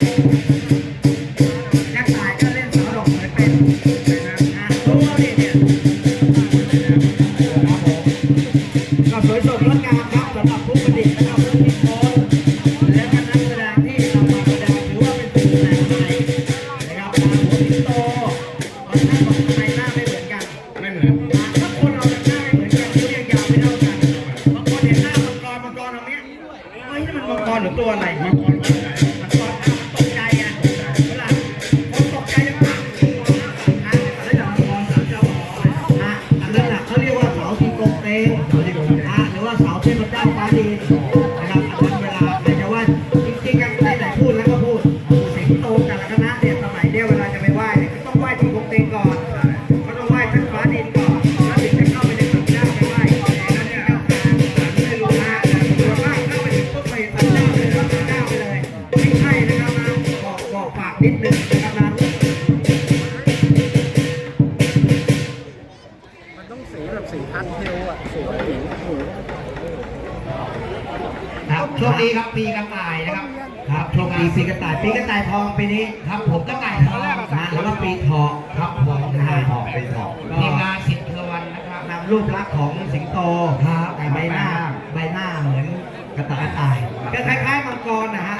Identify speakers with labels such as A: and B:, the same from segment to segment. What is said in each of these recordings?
A: กระต่ายก็เล่นสาวดอกเหมือนเป็นนะอะดูเอาดิเนี่ยครับผมก็สวยสดงดงามครับสำหรับผู้ประดิษฐ์นะครับผู้คิดค้นและก็นักแสดงที่นำมาแสดงถือว่าเป็นสิ่งแปลกใหม่นะครับหัวสิงโตบางท่านบอกทำไมหน้าไม่เหมือนกัน
B: ไม่เหมือน
A: ถ้าคนเราหน้าไม่เหมือนกันนิ้วยังยาวไม่เท่ากันบางคนเห็นหน้ามังกรมังกรตรงเนี้ยเฮ้ยนี่มันมังกรหรือตัวอะไร
B: มังก
A: โชคดีครับปีกระต่ายนะครับ ครับโชคดีปีกระต่ายปีกระต่ายทองปีนี้ครับผมกระต่ายทองนะแล้วก็ปีทองครับผมนะฮะ
B: ทองเป็นทอง
A: ทีมงานสิทธิ์เทวันนะครับนำรูปลักษณ์ของสิงโตครับแต่ใบหน้าใบหน้าเหมือนกระต่ายกระต่ายก็คล้ายๆมังกรนะฮะ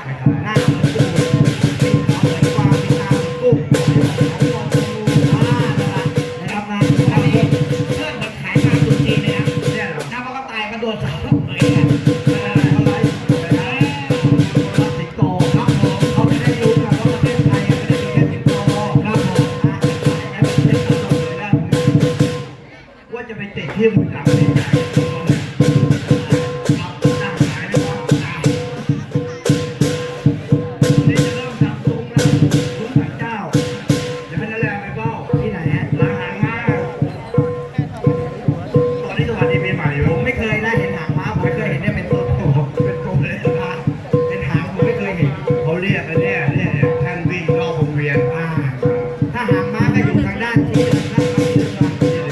A: นที่ทางด้าน
B: ข้างเรื
A: อ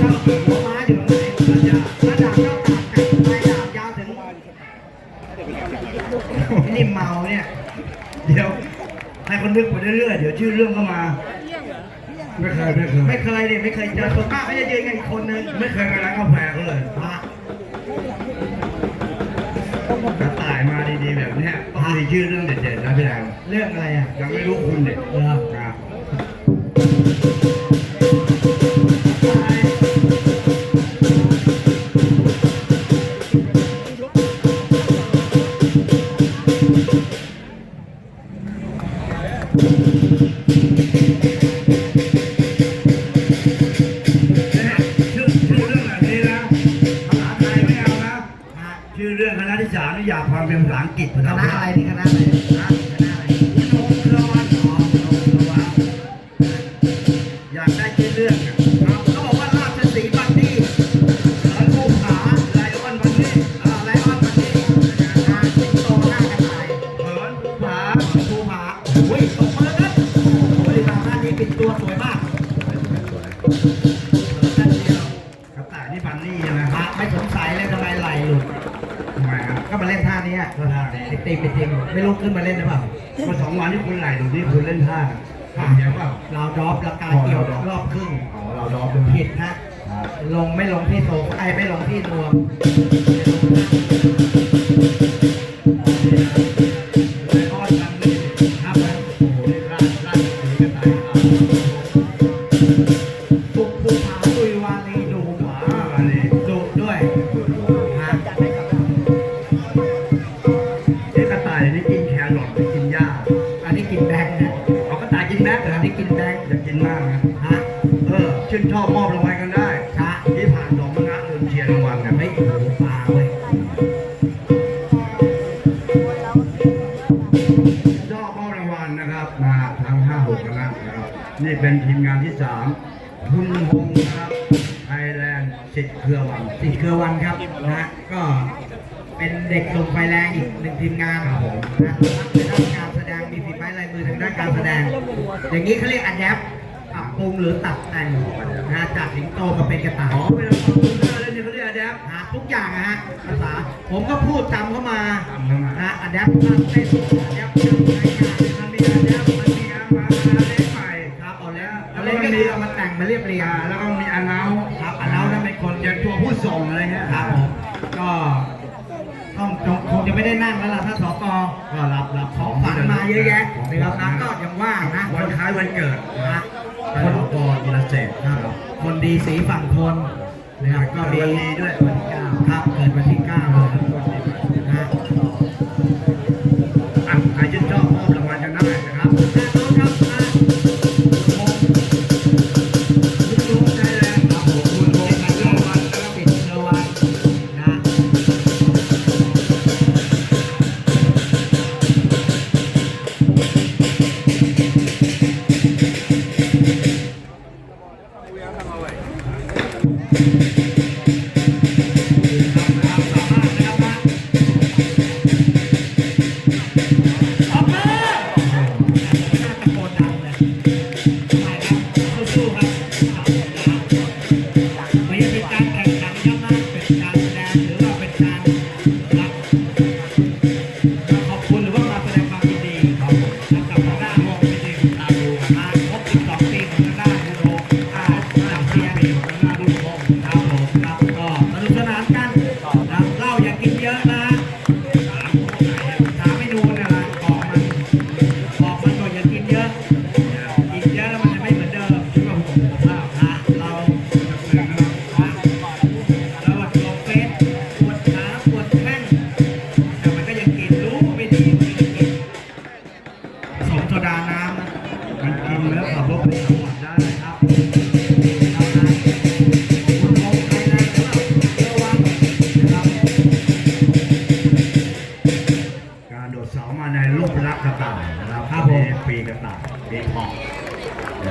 A: ถ้าหัวม้าอยู่ตรงไหนถ้าดาบเจ้าตากไก่ไม้ดาบยาวถึงนี่เมาเนี่ย
B: เดี๋ยวให้คนนึกไปเรื่อยๆเดี๋ยวชื่อเรื่องเข้ามา ไม่เคยไม่เคย
A: ไม่เคยดิไม่เคยเจอส่วนมากเขาจะยืนกันอีกคนนึง
B: ไม่เคยไปร้านกาแฟเขาเลย
A: อะ
B: กระต่ายมาดีๆแบบเนี้ยต้องมีชื่อเรื่องเด็ดๆนะพี่แดง
A: เรื่องอะไรอะ
B: ยังไม่รู้คุณเด็ด
A: เหรอ
B: ครับ เป็นภาษาอังกฤษ
A: คณะอะไรนี่คณะอะไรฮะคณะอะไร
B: คุณโอมเครือวันหอมโอมเครือวันอยากได้ชื่อเรื่อง
A: ครับเขาบอกว่าราชสีบันดี้
B: เอิร์ธภูผาไลออนบันนี้
A: อ่าไลออนบันดี้ตอ่าสิงโตหน้ากระต่าย
B: เอิร์ธภูผา
A: ภูผาโอ้ยตกมาแล้วครับโอ้
B: ไม่
A: ลุกขึ้นมาเล่นหรือเปล่า
B: เมื่อสองวันที่คุณไหลดูที่คุณเล่นท่าท่าเดียวเปล่า
A: เราดรอปราคาเกี่ยวรอบครึ่ง
B: อ๋อเราดอฟด้วย
A: ผิดนะ ลงไม่ลงที่โซฟาไอ้ไม่ลงที่นว
B: กินแบ
A: งค์นะ
B: เอากระต่ายกินแม็กเหรอ
A: อันนี้กินแบงค์
B: อยากกินมากนะ
A: ฮะ
B: เออชื่นชอบมอบรางวัลกันได้
A: ชะ
B: ที่ผ่านสองคณะโดนเชียร์รางวัลเนี่ย
A: ไม่โอ้โหปลาเว้ย
B: ชอบมอบรางวัลนะครับมาทั้งห้าหกคณะนะครับนี่เป็นทีมงานที่สามคุณพงศ์นะครับไทยแลนด์สิทธิ์เครือวัง
A: ติดเครือวันครับนะฮะก็เป็นเด็กส่งไฟแรงอีกหนึ่งทีมงานครับผมนะรับในด้านการแสดงมีฝีไม้ ลายมือทางด้านการแสดง อย่างนี้เขาเรียกอัดแอปปรับปรุงหรือตัดแต่งนะจากสิงโตมาเป็นกระต่าย
B: เรื่องนี้เขาเรียกอัดแอป
A: ฮะทุกอย่างนะฮะภาษาผมก็พูดจำเข้ามานะอัดแอปทุกท่านเต้นอัดแอปทุมันมีอัดแอปมันมีอันมาเล่นใหม่ครับเอาแล้
B: วแล้วก็มีเอา
A: มาแต่งมา
B: เรียบเรี
A: ยงแล้วก็มี
B: อันเล้า งจะไม่ได้นั่
A: งแล้วล่ะถ้าสกก็รับรับของฝันมาเยอะแยะนะครับก็ยังว่านะวันคล้ายวันเกิดนะคนกอยินเศษครับคนดีสีฝั่งทนนะ
B: ครับก็ดีด้วย
A: วันที่เก้าครับเกิดวันที่เก้า
B: โดดเสามาในรูปลักษณ์กระต่ายนะครับ
A: ครับผม
B: ปีกระต่ายปีทอง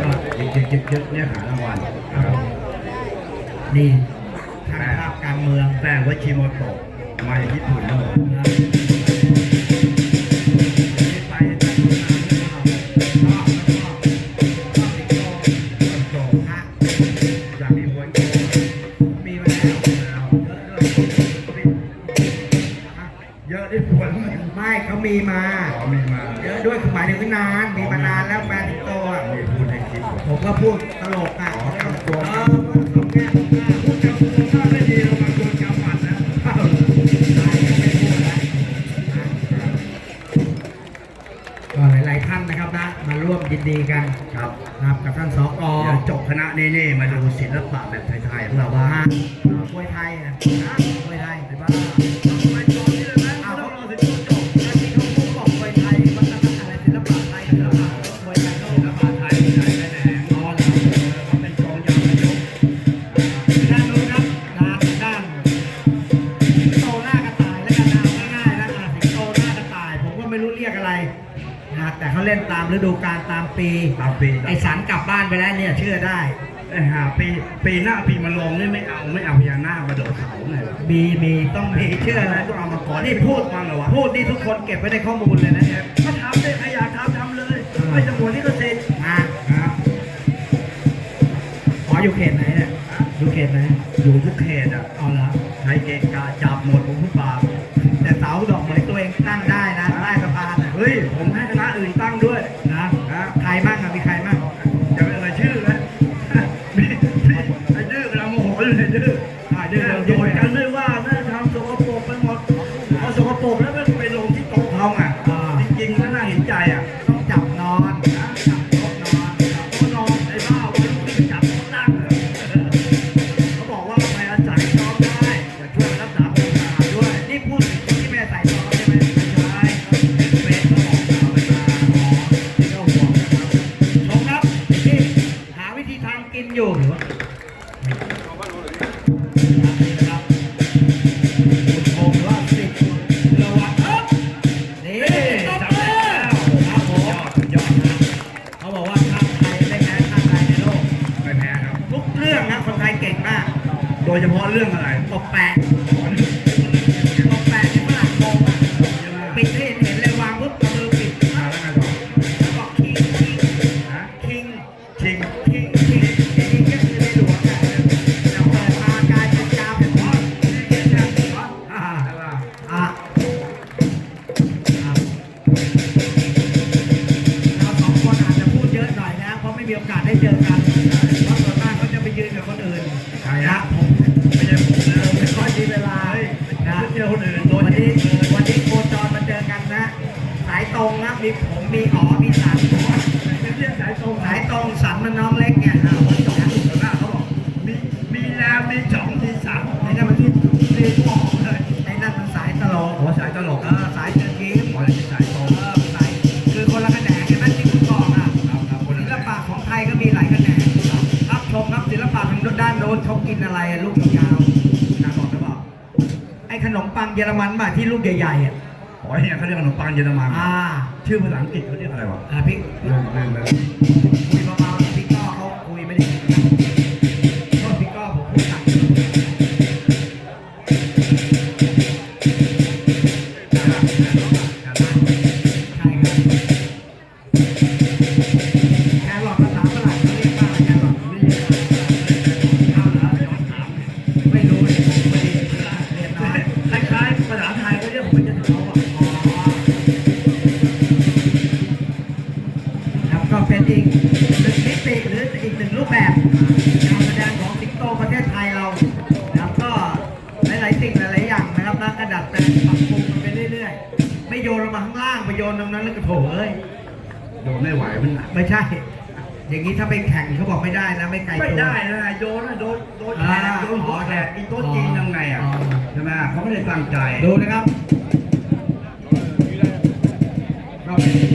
B: ก็ยิงยิงยิงยิงเนี่ยหารางวัลนะครับ
A: นี่ทางภาพการเมือง
B: แต่ว่าชิโมโตะมาจากญี่ปุ่นนะครั
A: บ ม่เขามีมา
B: ขอมีมา
A: เยอะด้วยคือหมายถึงว่านานมีมานานแล้วแฟนสิงโตอะ
B: มีพูดให้คิดก่อน
A: ผมก็พูดตลกอะ
B: อ๋อครับ
A: เออสองแง่สองแง่
B: พูดจำพูดได้ไม่ดีเรามาโดนกำหมัดนะ
A: ตายยังไม่พูดนะก็หลาย ๆ ท่านนะครับนะมาร่วมยินดีกัน
B: ครับ
A: นะครับกับท่านสก
B: เดี๋ยวจบคณะนี้นี่มาดูศิลปะแบบไทยๆของเราบ้าง
A: มาควยไทยนะควยไทย
B: ไอ้บ้าท เขา
A: เล่นตามฤดูกาลตามปี
B: ตามปี
A: ไอสันกลับบ้านไปแล้วเนี่ยเชื่อได้
B: ไอ้ห่าปีปีหน้าปีมาลงนี่ไม่เอาไม่เอาพญานาคมาโดดเสาไงวะ
A: มีมีต้องมีเชื่อนะ
B: ต้องเอามาก่อน
A: นี่พูด
B: บ้างเหรอวะ
A: พูดนี่ทุกคนเก็บไว้ในข้อมูลเลยนะเนี่ย
B: ก็ทำเลยใครอยากทำทำเลยไม่จำนวนที่ก็เซ็น
A: มา
B: ครับ
A: อ๋ออยู่เขตไหนเนี่ยอยู่เขตไหน
B: อยู่ทุกเขตอะ
A: อ๋อเหรอ
B: ใช้เเพ
A: ราะ
B: ส่วนมากเขาจะ
A: ไปยืนกับคนอื่นนะผม
B: ไม่
A: เจ
B: อคนอื่น
A: วันนี้วันนี้โคจรมาเจอกันนะสา
B: ยตรง
A: นะ
B: มีผมมี
A: อ๋อมีสั
B: นสายตรง
A: สาย
B: ตร
A: งสันมันน้องเล็ก
B: ปั
A: งเยอรมันมาที่ลูกใหญ่ๆอะ
B: อ๋อเนี่ยเขาเรียกขนมปังเยอรมัน
A: อ่า
B: ชื่อภาษาอังกฤษเขาเรียกอะไรวะ
A: อ่าพี่ นตรงนั้นแล้วก็โถเอ้ย
B: โยนไม่ไหวมัน
A: ไม่ใช่ อย่างนี้ถ้าไปแข่งเขาบอกไม่ได้นะไม่ไกลตัว
B: ไม่ได้นะโยนนะโดนโดนแขกโยนหัวแขกอีโต๊ะจีนยังไงอะใช่ไหมเขาไม่ได้ตั้งใจ
A: ดูนะครับรอบนี้